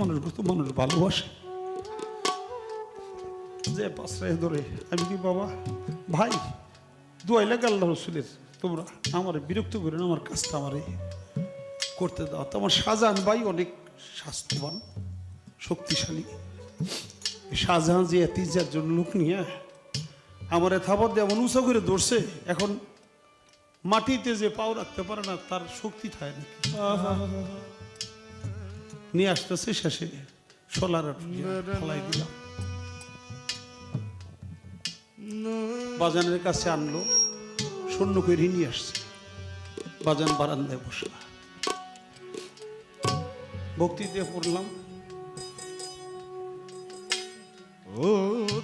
মানুষ, কত মানুষ ভালোবাসে। যে পাশরায় ধরে, আমি কি বাবা? ভাই দোয়াই লাগে আল্লাহ রসুলের, তোমরা আমার বিরক্ত করে না, আমার কাজটা আমারে করতে দাও। তো আমার শাহজাহান ভাই অনেক স্বাস্থ্যবান, শক্তিশালী। শাহজাহান যে এতিজার জন্য লোক নিয়ে আমার থাপর দিয়ে এমন উঁচা করে ধরছে, এখন মাটিতে যে পাও রাখতে পারে না, তার শক্তি থাকে নাকি? নিয়ে আসতেছে শেষে সোলার ফলাই দিলাম। বাজানের কাছে আনলো শূন্য করে নিয়ে আসছে। বাজান বারান্দায় বসলা। ভক্তি দিয়ে পড়লাম ও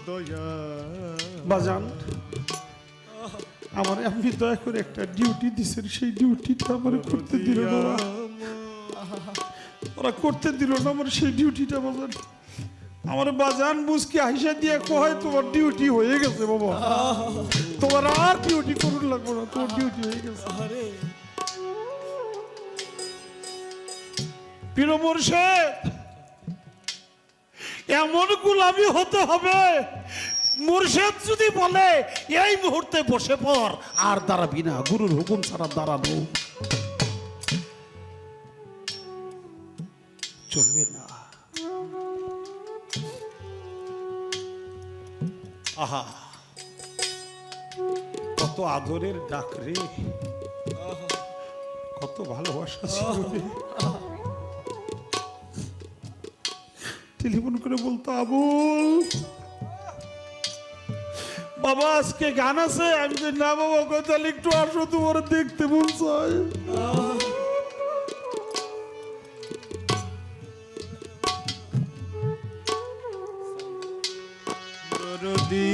দয়া বাজান আমার আপনি দয়া করে একটা ডিউটি দিছেন সেই ডিউটিটা আমার করতে দিল না। ওরা। করতে দিল না, আমার সেই ডিউটিটা বাজান আমার বাজান বুঝকে হাইসা দিয়ে কয়, তোমার ডিউটি হয়ে গেছে বাবা। তোমার আর ডিউটি করুন লাগবে না, তোমার ডিউটি হয়ে গেছে। এমন গুলামি হতে হবে। মুর্শেদ যদি বলে, এই মুহূর্তে বসে পড়, আর দাঁড়াবি না, গুরুর হুকুম ছাড়া দাঁড়ানো চলবে না। আহা, কত আদরের ডাক রে। কত ভালোবাসা টেলিফোন করে বলতো, আবুল, বাবা, আজকে গান আছে? আমি না বাবা তাহলে একটু আসো, তোমার দেখতে মন দরদি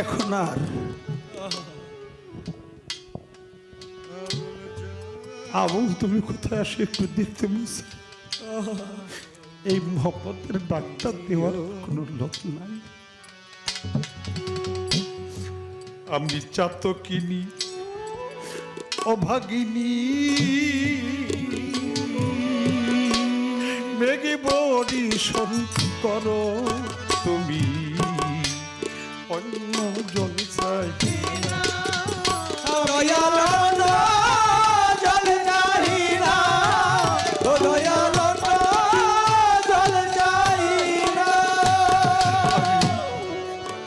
এখন আর আবুল তুমি কোথায় আসো একটু দেখতে চায়। এই মহব্বতের ডাক্তার দেওয়ার কোনো লোক নাই। আমি চাতকিনী। অভাগিনী মেঘে বরিশন করো তুমি। অন্য জল চাই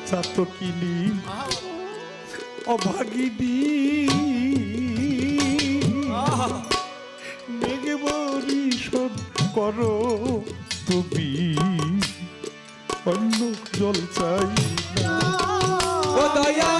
চাতকিনী অভাগিনী অন্য জল চাই ও তুমি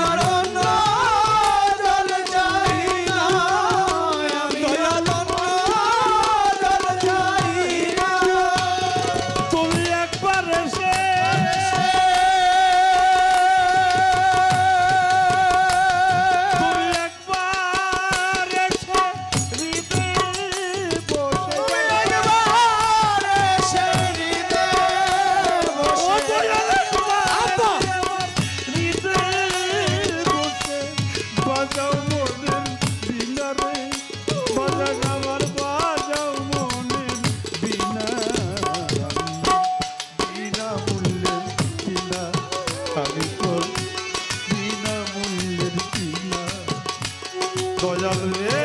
দয়াল রে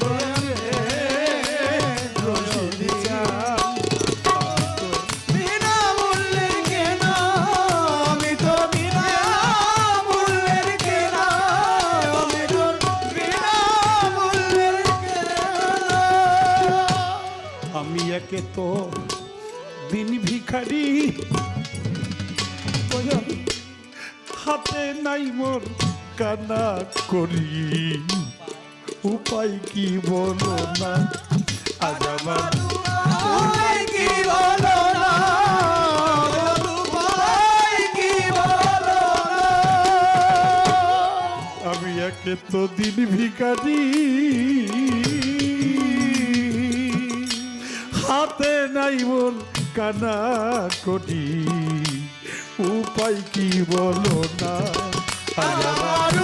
দয়াল রে চাঁদ, আমি একে তো দিন ভিখারি হাতে নাই মোর কানা করি। উপায় কি বলো না? আজ আমার আমি একে তো দিন ভিকারি হাতে নাই বল কানা কটি উপায় কি বলো না? Espalhando.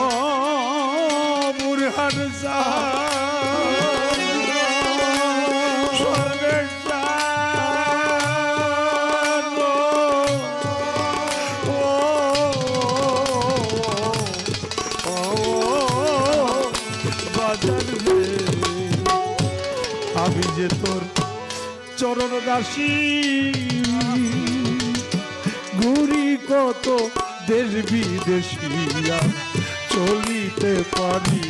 আমি যে তোর চরণ দাসী ঘুরি কত দেশ বিদেশিয়া চলিতে পারি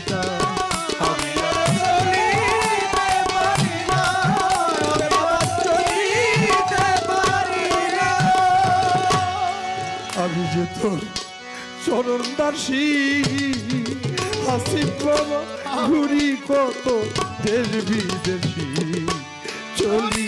মরণ দাসী হাসি বাবা ঘুরি কত দেশ বিদেশি। চলি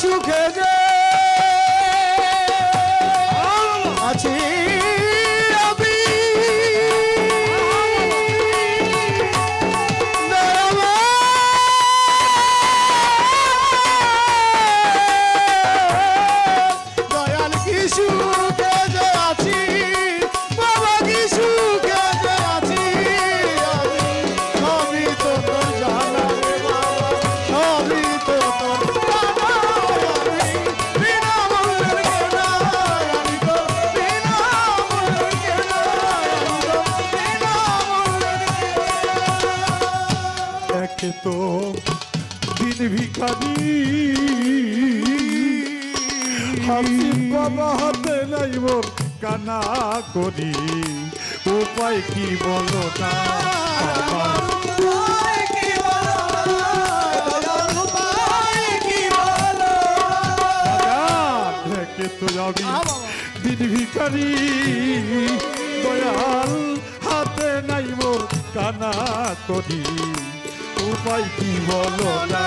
সুখে যে দেখে তো দিন ভিখারি। হাসির বাবা হাতে নাই মোর কানা করি। উপায় কি বলো না? তো যাবি দিন ভিখারি। দয়াল হাতে নাই মোর কানা করি। উপায় কি বলো না?